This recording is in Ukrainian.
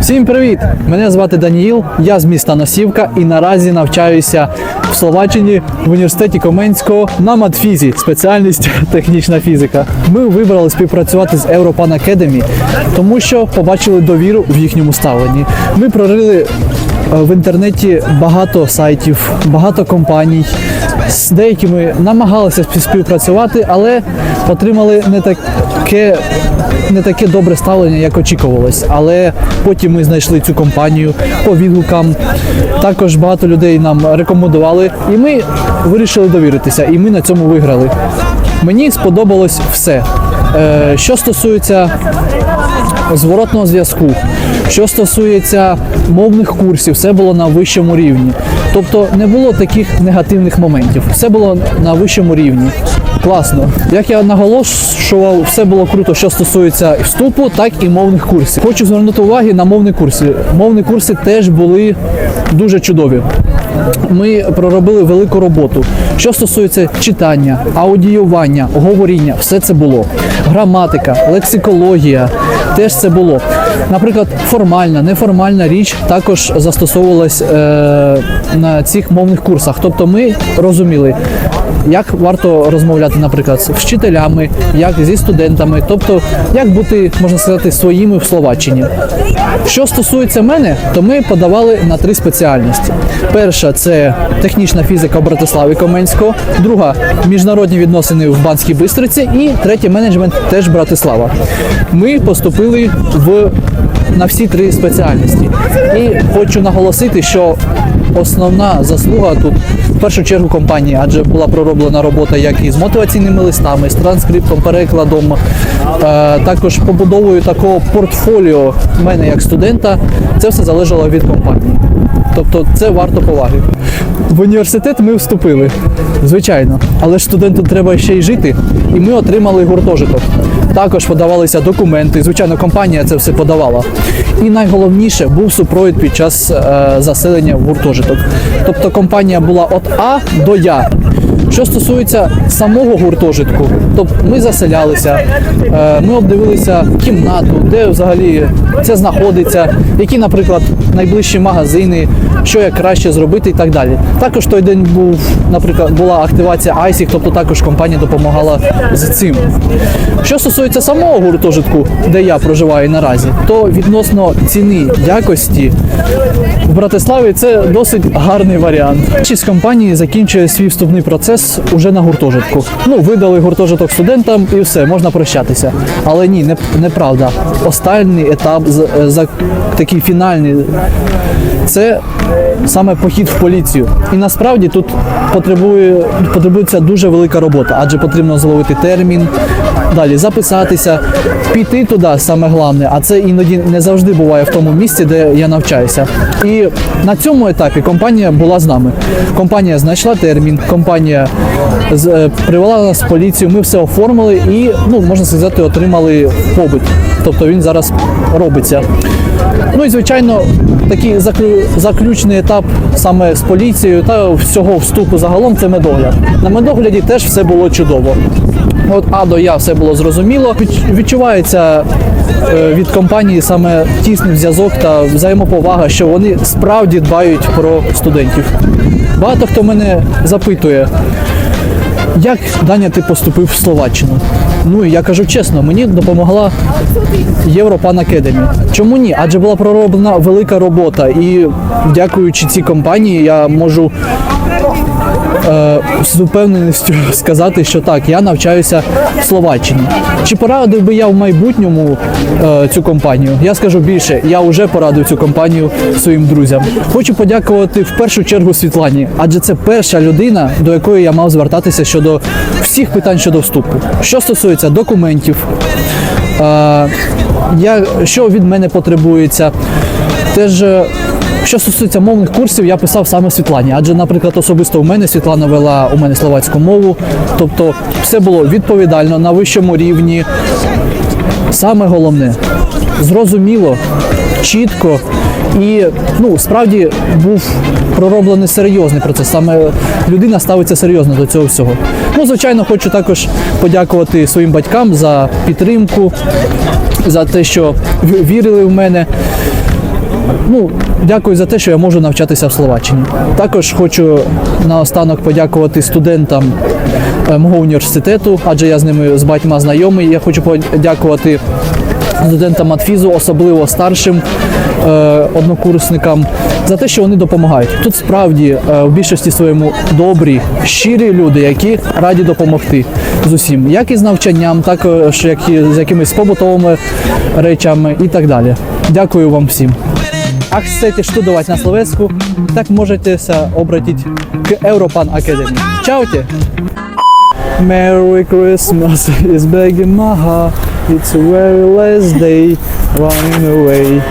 Всім привіт! Мене звати Даніїл, я з міста Носівка і наразі навчаюся в Словаччині в університеті Коменського на матфізі, спеціальність технічна фізика. Ми вибрали співпрацювати з Europan Academy, тому що побачили довіру в їхньому ставленні. Ми прорили е, в інтернеті багато сайтів, багато компаній. З деякими намагалися спів- співпрацювати, але отримали не таке не таке добре ставлення, як очікувалось. Але потім ми знайшли цю компанію по відгукам. Також багато людей нам рекомендували, і ми вирішили довіритися, і ми на цьому виграли. Мені сподобалось все. Е, Що стосується зворотного зв'язку, що стосується мовних курсів, все було на вищому рівні. Тобто не було таких негативних моментів. Все було на вищому рівні. Класно. Як я наголошував, все було круто, що стосується вступу, так і мовних курсів. Хочу звернути увагу на мовні курси. Мовні курси теж були дуже чудові. Ми проробили велику роботу. Що стосується читання, аудіювання, говоріння, все це було. Граматика, лексикологія, теж це було. Наприклад, формальна, неформальна річ також застосовувалась е, на цих мовних курсах. Тобто ми розуміли, як варто розмовляти, наприклад, з вчителями, як зі студентами, тобто як бути, можна сказати, своїми в Словаччині. Що стосується мене, то ми подавали на три спеціальності. Перша це технічна фізика в Братиславі Коменського, друга міжнародні відносини в Банській Бистриці і третє менеджмент теж Братислава. Ми поступили в на всі три спеціальності. І хочу наголосити, що основна заслуга тут в першу чергу компанії, адже була пророблена робота як і з мотиваційними листами, з транскриптом, перекладом, е, також побудовою такого портфоліо мене як студента. Це все залежало від компанії. Тобто це варто поваги. В університет ми вступили, звичайно, але ж студенту треба ще й жити, і ми отримали гуртожиток. Також подавалися документи. Звичайно, компанія це все подавала. І найголовніше був супровід під час е, заселення в гуртожиток. Тобто компанія була від А до Я. Що стосується самого гуртожитку, то ми заселялися, е, ми обдивилися кімнату, де взагалі це знаходиться, які, наприклад, найближчі магазини, що як краще зробити і так далі. Також той день був, наприклад, була активація ISIC, тобто також компанія допомагала з цим. Що стосується самого гуртожитку, де я проживаю наразі, то відносно ціни якості в Братиславі це досить гарний варіант. Більшість компаній закінчує свій вступний процес уже на гуртожитку. Ну, видали гуртожиток студентам і все, можна прощатися. Але ні, не, неправда. Останній етап, е, за, такий фінальний, це саме похід в поліцію. І насправді тут потребує, потребується дуже велика робота, адже потрібно зловити термін, далі записатися, піти туди, саме головне, а це іноді не завжди буває в тому місці, де я навчаюся. І на цьому етапі компанія була з нами. Компанія знайшла термін, компанія е, привела нас в поліцію, ми все оформили і, ну можна сказати, отримали побит. Тобто він зараз робиться. Ну і звичайно, такий заклю- заключний етап саме з поліцією та всього вступу загалом це медогляд. На медогляді теж все було чудово. От А до Я все було зрозуміло. Відчувається е, від компанії саме тісний зв'язок та взаємоповага, що вони справді дбають про студентів. Багато хто мене запитує, як Даня ти поступив в Словаччину? Ну я кажу чесно, мені допомогла Європан Academy. Чому ні? Адже була пророблена велика робота, і дякуючи цій компанії, я можу з упевненістю сказати, що так, я навчаюся в Словаччині. Чи порадив би я в майбутньому е, цю компанію? Я скажу більше, я вже порадив цю компанію своїм друзям. Хочу подякувати в першу чергу Світлані, адже це перша людина, до якої я мав звертатися щодо всіх питань щодо вступу. Що стосується документів, е, я, що від мене потребується. Теж, е, що стосується мовних курсів, я писав саме Світлані. Адже, наприклад, особисто у мене Світлана вела у мене словацьку мову. Тобто все було відповідально на вищому рівні. Саме головне зрозуміло, чітко і ну справді був пророблений серйозний процес. Саме людина ставиться серйозно до цього всього. Ну, звичайно, хочу також подякувати своїм батькам за підтримку, за те, що вірили в мене. Ну, дякую за те, що я можу навчатися в Словаччині. Також хочу наостанок подякувати студентам е, мого університету, адже я з ними з батьма знайомий. Я хочу подякувати студентам матфізу, особливо старшим е, однокурсникам, за те, що вони допомагають. Тут справді е, в більшості своєму добрі, щирі люди, які раді допомогти з усім, як і з навчанням, також як і з якимись побутовими речами і так далі. Дякую вам всім. А chcete študovať na Slovensku, так можете sa obratiť k Europan Academy. Čaute! Merry Christmas is begging my heart. It's a very last day running away.